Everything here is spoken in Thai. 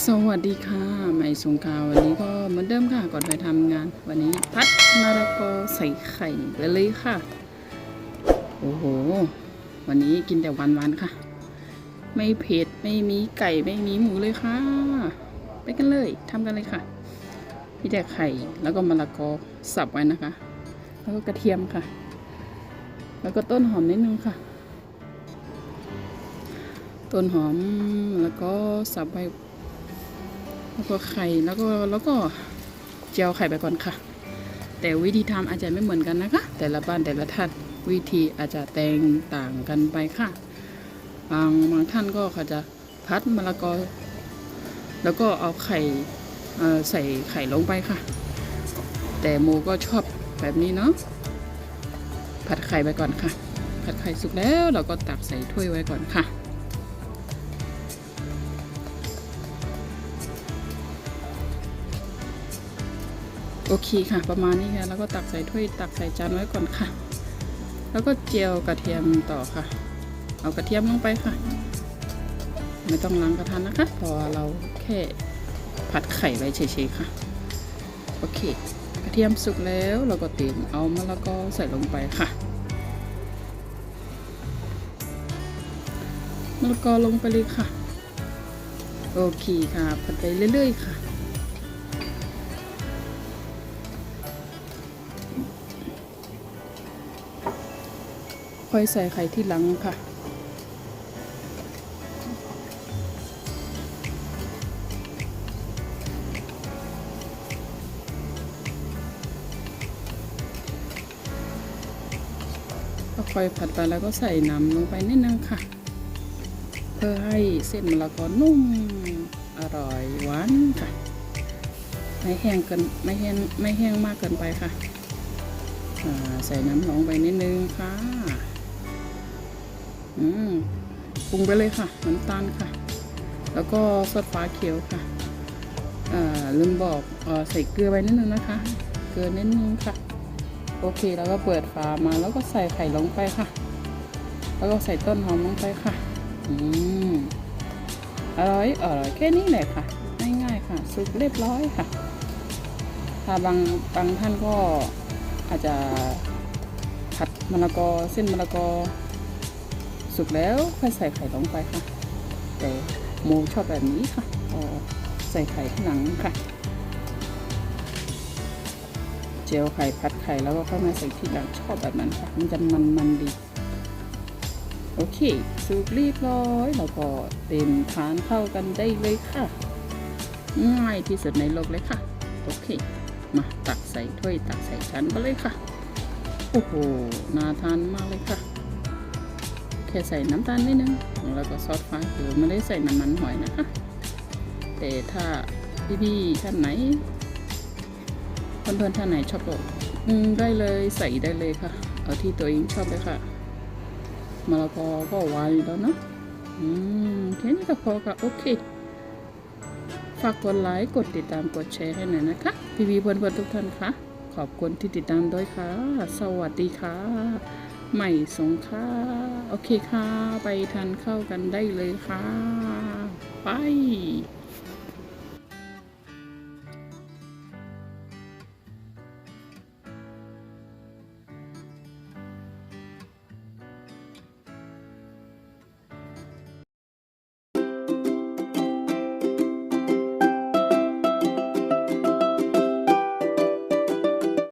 สวัสดีค่ะใหม่สงกาวันนี้ก็เหมือนเดิมค่ะก่อนไปทำงาน วันนี้พัดมะละกใส่ไข่ไปเลยค่ะ โอ้โห วันนี้กินแต่วันวันๆค่ะ ไม่เผ็ดไม่มีไก่ไม่มีหมูเลยค่ะ ไปกันเลยทำกันเลยค่ะมีแต่ไข่แล้วก็มะละกอสับไว้นะคะ แล้วก็กระเทียมค่ะ แล้วก็ต้นหอมนิดนึงค่ะต้นหอมแล้วก็สับไป แล้วก็ไข่แล้วก็แล้วก็เจียวไข่ไปก่อนค่ะ แต่วิธีทำอาจจะไม่เหมือนกันนะคะ แต่ละบ้านแต่ละท่านวิธีอาจจะแตกต่างกันไปค่ะ บางบางท่านก็เขาจะพัดมะละกอ แล้วก็เอาไข่ใส่ไข่ลงไปค่ะ แต่โมก็ชอบแบบนี้เนาะผัดไข่ไปก่อนค่ะ ผัดไข่สุกแล้วเราก็ตักใส่ถ้วยไว้ก่อนค่ะ โอเคค่ะ ประมาณนี้ค่ะแล้วก็ตักใส่ถ้วยตักใส่จานไว้ก่อนค่ะ แล้วก็เจียวกระเทียมต่อค่ะ เอากระเทียมลงไปค่ะ ไม่ต้องล้างกระทะนะคะเพราะว่าเราแค่ผัดไข่ไว้เฉยๆค่ะโอเค กระเทียมสุกแล้วเราก็เตรียมเอามะละกอใส่ลงไปค่ะมะละกอลงไปเลยค่ะ โอเคค่ะผัดไปเรื่อยๆค่ะ ค่อยใส่ไข่ที่หลังค่ะ ก็ค่อยผัดไปแล้วก็ใส่น้ำลงไปนิดนึงค่ะ เพื่อให้เส้นมะละกอนุ่มอร่อยหวานค่ะ ไม่แห้งเกินไม่แห้งไม่แห้งมากเกินไปค่ะใส่น้ำลงไปนิดนึงค่ะ อืมปรุงไปเลยค่ะ น้ำตาลค่ะ แล้วก็ซอสฟ้าเขียวค่ะลืมบอกออใส่เกลือไปนิดนึงนะคะ เกลือนิดนึงค่ะ โอเคแล้วก็เปิดฝามาแล้วก็ใส่ไข่ลงไปค่ะ แล้วก็ใส่ต้นหอมลงไปค่ะอืมอร่อยอร่อยแค่นี้แหละค่ะง่ายๆค่ะสุกเรียบร้อยค่ะ ถ้าบางบางท่านก็อาจจะผัดมะละกอเส้นมะละกอ สุกแล้วค่อยใส่ไข่ลงไปค่ะ แต่โมชอบแบบนี้ค่ะใส่ไข่ที่หลังค่ะเจียวไข่ผัดไข่แล้วก็ค่อยมาใส่ที่หลังชอบแบบนั้นค่ะ มันจะมันมันๆดี โอเคสุกเรียบร้อยแล้วก็เต็มทานเข้ากันได้เลยค่ะ ง่ายที่สุดในโลกเลยค่ะ โอเค มาตักใส่ถ้วยตักใส่ชั้นไปเลยค่ะ โอ้โหน่าทานมากเลยค่ะ ค่ใส่น้ำตาลนิดนึงแล้วก็ซอสฟ้าเขียวไม่ได้ใส่น้ำมันหอยนะคะ แต่ถ้าพี่ๆท่านไหนเพื่อนๆท่านไหนชอบก็อืมได้เลยใส่ได้เลยค่ะ เอาที่ตัวเองชอบเลยค่ะมะละกอก็วานแล้วเนอะอืมแค่นี้ก็พอค่ะโอเคฝากกดไลค์กดติดตามกดแชร์ให้หน่อยนะคะพี่พีเพื่อนๆทุกท่านคะขอบคุณที่ติดตามด้วยค่ะ สวัสดีค่ะ ใหม่สงค่าโอเคค่ะ ไปทานข้าวกันได้เลยค่ะ ไป